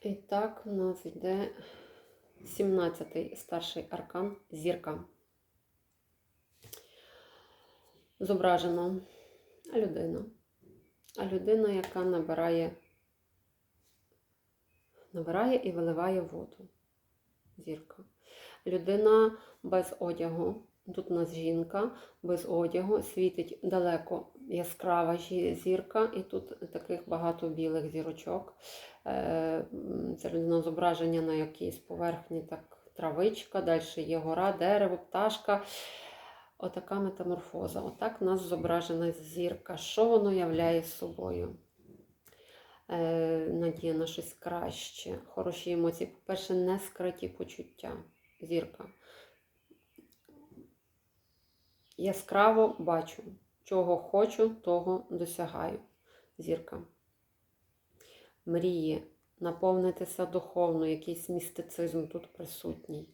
І так у нас йде 17-й старший аркан зірка. Зображена людина. А людина, яка набирає, набирає і виливає воду. Зірка. Людина без одягу. Тут у нас жінка без одягу, світить далеко яскрава зірка, і тут таких багато білих зірочок. Е, Це людина зображення на якійсь поверхні, так травичка, далі є гора, дерево, пташка. Отака метаморфоза. Отак у нас зображена зірка. Що воно являє собою? Е, надія на щось краще, хороші емоції. По-перше, не скриті почуття. Зірка. Яскраво бачу, чого хочу, того досягаю. Зірка. Мрії, наповнитися духовно, якийсь містицизм тут присутній.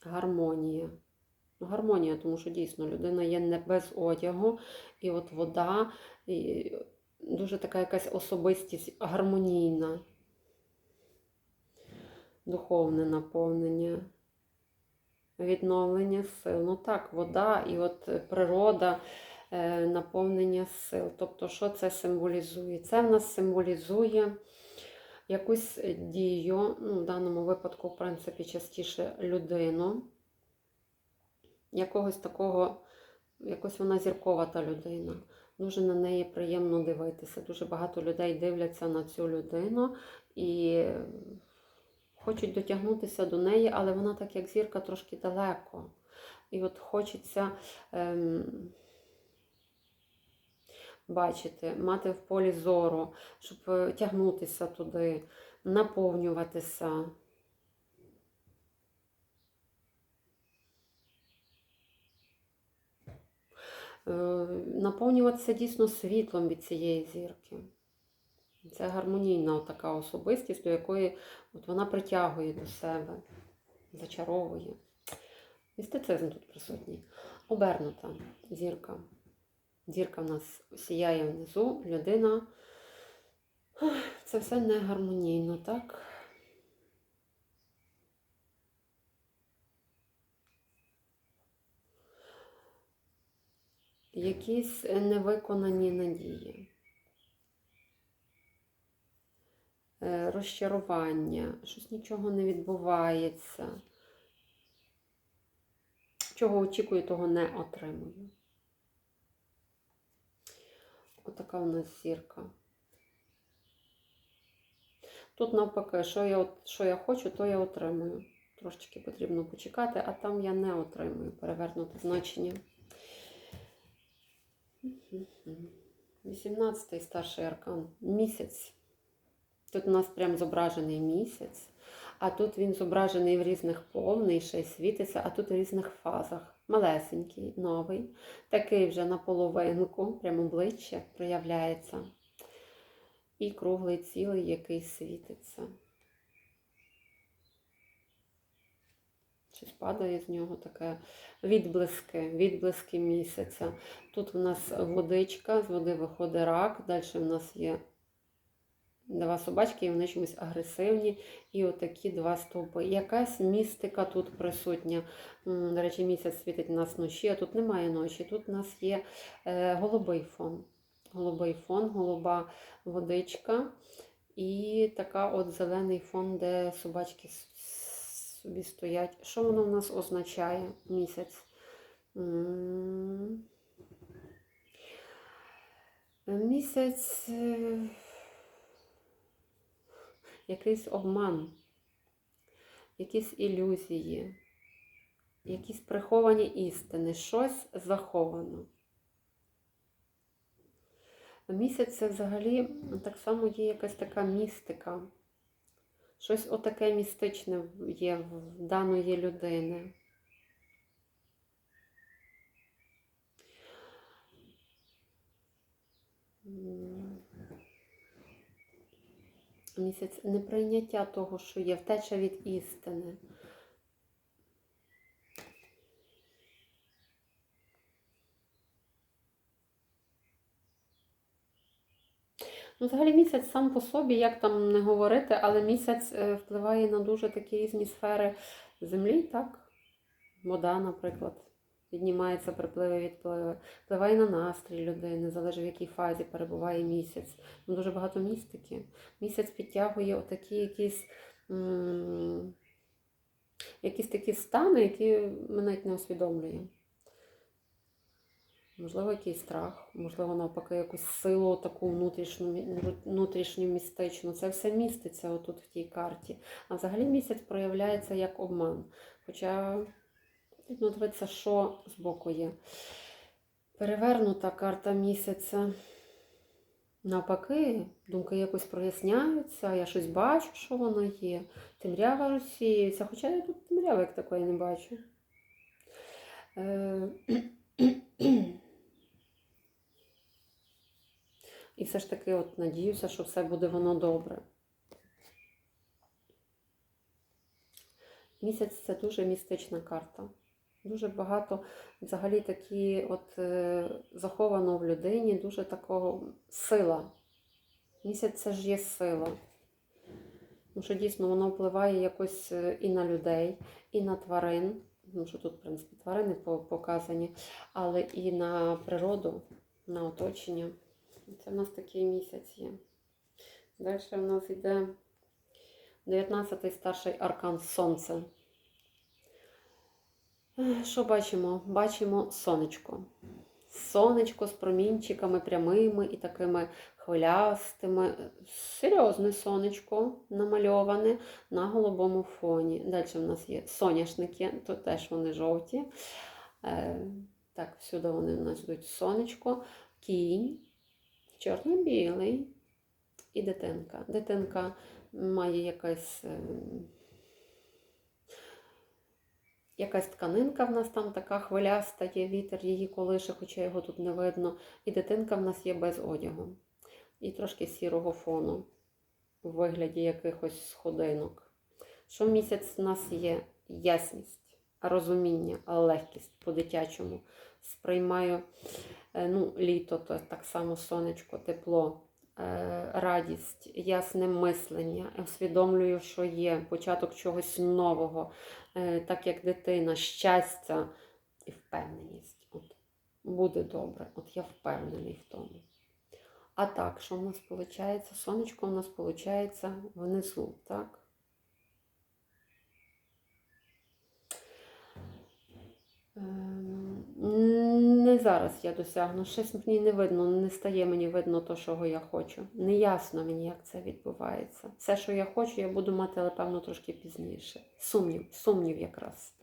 Гармонія. Ну, Гармонія, тому що дійсно людина є не без одягу, і от вода, і дуже така якась особистість гармонійна, духовне наповнення, відновлення сил. Ну так, вода і от природа, е, наповнення сил. Тобто, що це символізує? Це в нас символізує якусь дію, ну, в даному випадку, в принципі, частіше людину, якогось такого, якось вона зіркова та людина. Дуже на неї приємно дивитися. Дуже багато людей дивляться на цю людину і хочуть дотягнутися до неї, але вона, так як зірка, трошки далеко. І от хочеться ем, бачити, мати в полі зору, щоб е, тягнутися туди, наповнюватися. Е, Наповнюватися дійсно світлом від цієї зірки. Це гармонійна така особистість, до якої от вона притягує до себе, зачаровує. Містицизм тут присутній. Обернута зірка. Зірка в нас сіяє внизу, людина. Це все не гармонійно, так? Якісь невиконані надії. Е, Розчарування, щось нічого не відбувається. Чого очікую, того не отримую. Отака у нас зірка. Тут навпаки, що я, що я хочу, то я отримую. Трошечки потрібно почекати, а там я не отримую перевернути значення. 18-й старший аркан. Місяць. Тут у нас прям зображений місяць, а тут він зображений в різних повний, ще й світиться, а тут в різних фазах. Малесенький, новий, такий вже наполовинку, прямо обличчя проявляється. І круглий цілий, який світиться. Щось падає з нього таке відблиски, відблиски місяця. Тут в нас водичка, з води виходить рак, далі в нас є два собачки, і вони чомусь агресивні. І отакі два стовпи. Якась містика тут присутня. До речі, місяць світить у нас вночі, а тут немає ночі. Тут у нас є е, голубий фон. Голубий фон, голуба водичка. І така от зелений фон, де собачки собі стоять. Що воно в нас означає місяць? Місяць е, якийсь обман, якісь ілюзії, якісь приховані істини, щось заховано. Місяць це взагалі так само є якась така містика. Щось отаке містичне є в даної людини. Місяць неприйняття того, що є, втеча від істини. Ну, взагалі місяць сам по собі, як там не говорити, але місяць е, впливає на дуже такі різні сфери землі, так? Вода, наприклад. Піднімаються припливи, відпливи, впливає на настрій людини, залежить в якій фазі перебуває місяць. Ну, дуже багато містики. Місяць підтягує отакі якісь, якісь такі стани, які ми навіть не усвідомлюємо. Можливо, якийсь страх, можливо, навпаки, якусь силу таку внутрішню, внутрішню містичну. Це все міститься отут в тій карті. А взагалі місяць проявляється як обман. Хоча потрібно дивитися, що збоку є. Перевернута карта місяця. Навпаки, думки якось проясняються, я щось бачу, що воно є. Темрява розсіюється, хоча я тут темряви як такої не бачу. Е, І все ж таки от надіюся, що все буде воно добре. Місяць це дуже містична карта. Дуже багато взагалі такі от е, заховано в людині, дуже такого сила. Місяць це ж є сила. Тому що дійсно воно впливає якось е, і на людей, і на тварин. Тому що тут, в принципі, тварини показані, але і на природу, на оточення. Це в нас такий місяць є. Далі в нас йде 19-й старший аркан Сонце. Що бачимо? Бачимо сонечко. Сонечко з промінчиками прямими і такими хвилястими. Серйозне сонечко намальоване на голубому фоні. Далі в нас є соняшники, тут теж вони жовті. Е, Так, всюди вони в нас йдуть сонечко, кінь, чорно-білий і дитинка. Дитинка має якась. Якась тканинка в нас там така хвиляста, є вітер її колише, хоча його тут не видно. І дитинка в нас є без одягу. І трошки сірого фону у вигляді якихось сходинок. Що в місяць в нас є ясність, розуміння, легкість по-дитячому. Сприймаю е, ну, літо, то так само сонечко, тепло, радість, ясне мислення. Усвідомлюю, що є початок чогось нового, е, так як дитина, щастя і впевненість. От, буде добре, от я впевнений в тому. А так, що в нас виходить? Сонечко у нас виходить внизу, так? Ем, Не зараз я досягну. Щось мені не видно, не стає мені видно то, чого я хочу. Не ясно мені, як це відбувається. Все, що я хочу, я буду мати, але певно, трошки пізніше. Сумнів, сумнів якраз.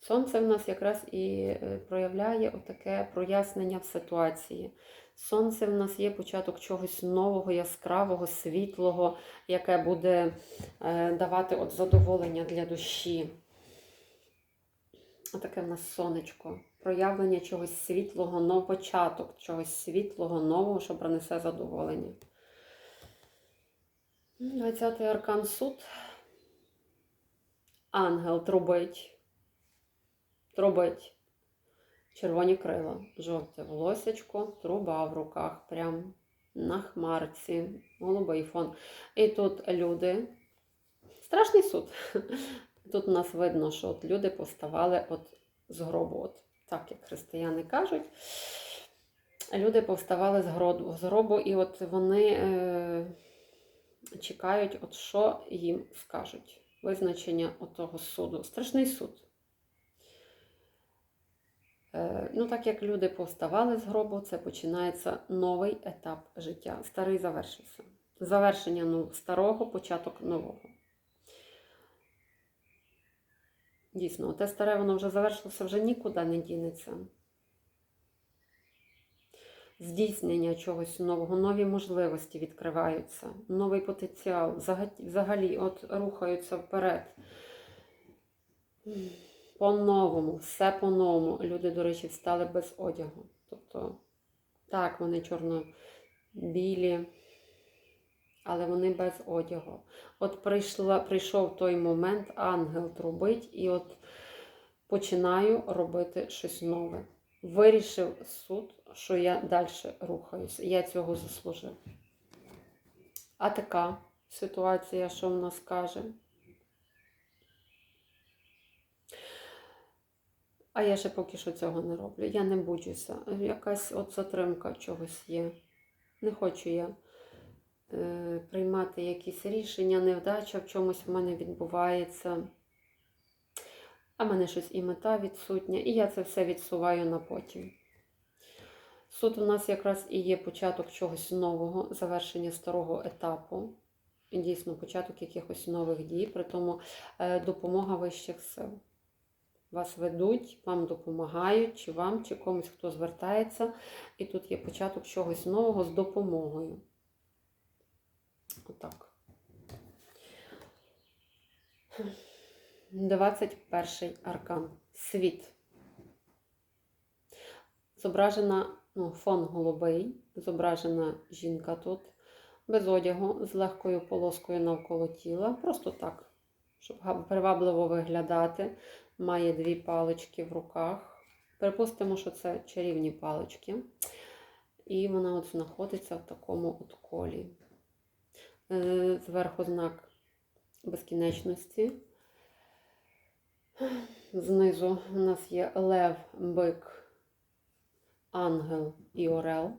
Сонце в нас якраз і е, проявляє отаке прояснення в ситуації. Сонце в нас є початок чогось нового, яскравого, світлого, яке буде е, давати от задоволення для душі. Отаке в нас сонечко. Проявлення чогось світлого, нового початок, чогось світлого, нового, що принесе задоволення. 20-й аркан суд. Ангел трубить. Трубить. Червоні крила, жовте волосечко, труба в руках, прям на хмарці, голубий фон. І тут люди. Страшний суд. Тут у нас видно, що от люди повставали от з гробу. От, так як християни кажуть. Люди повставали з гробу, з гробу і от вони е, чекають, от що їм скажуть. Визначення отого суду. Страшний суд. Е, ну, так як люди повставали з гробу, це починається новий етап життя. Старий завершився. Завершення ну, старого, початок нового. Дійсно, те старе воно вже завершилося, вже нікуди не дінеться. Здійснення чогось нового, нові можливості відкриваються, новий потенціал, взагалі от рухаються вперед. По-новому, все по-новому. Люди, до речі, встали без одягу. Тобто, так, вони чорно-білі, але вони без одягу. От прийшла, прийшов той момент, ангел трубить, і от починаю робити щось нове. вирішив суд, що я далі рухаюся. Я цього заслужив. А така ситуація, що в нас каже? А я ще поки що цього не роблю. Я не буджуся. Якась от затримка чогось є. Не хочу я приймати якісь рішення, невдача в чомусь в мене відбувається. А в мене щось і мета відсутня, і я це все відсуваю на потім. Суд у нас якраз і є початок чогось нового, завершення старого етапу. Дійсно початок якихось нових дій, при тому е, допомога вищих сил. Вас ведуть, вам допомагають, чи вам, чи комусь, хто звертається. І тут є початок чогось нового з допомогою. Отак. 21 аркан. Світ. Зображена ну, фон голубий, зображена жінка тут, без одягу, з легкою полоскою навколо тіла. Просто так, щоб привабливо виглядати. Має дві палички в руках. Припустимо, що це чарівні палички. І вона от знаходиться в такому от колі. Е, Зверху знак безкінечності. Знизу у нас є лев, бик, ангел і орел.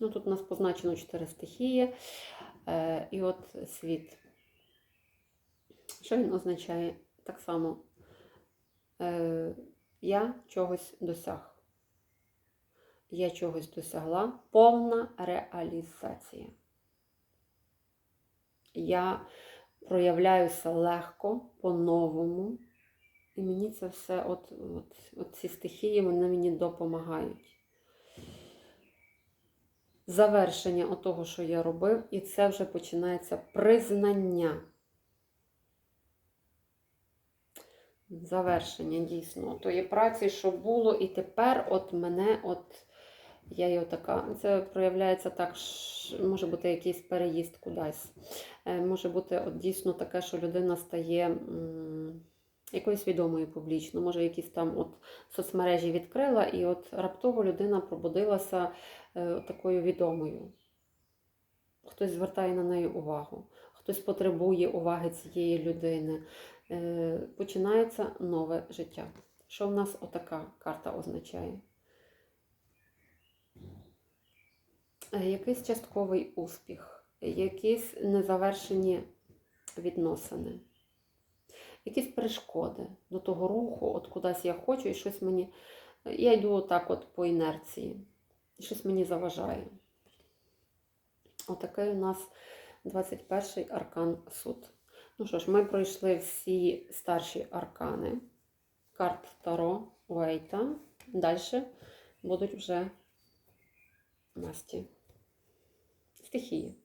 Ну, тут у нас позначено чотири стихії. Е, і от світ. Що він означає? Так само. Е, я чогось досяг. Я чогось досягла. Повна реалізація. Я проявляюся легко, по-новому. І мені це все, от, от, от ці стихії, вони мені допомагають. Завершення того, що я робив, і це вже починається признання. Завершення дійсно тої праці, що було, і тепер от мене, от я його така. Це проявляється так, ш- може бути якийсь переїзд кудись. Е, Може бути от дійсно таке, що людина стає якоюсь відомою публічно. Може, якісь там от соцмережі відкрила, і от раптово людина пробудилася е, такою відомою. Хтось звертає на неї увагу, хтось потребує уваги цієї людини. Е, Починається нове життя. Що в нас отака карта означає? Е, Якийсь частковий успіх, якісь незавершені відносини, якісь перешкоди до того руху, от кудись я хочу, і щось мені. Я йду отак от по інерції, і щось мені заважає. Отакий у нас 21-й аркан суд. Ну що ж, ми пройшли всі старші аркани. Карт Таро Уейта. Далі будуть вже Насті. Стихії.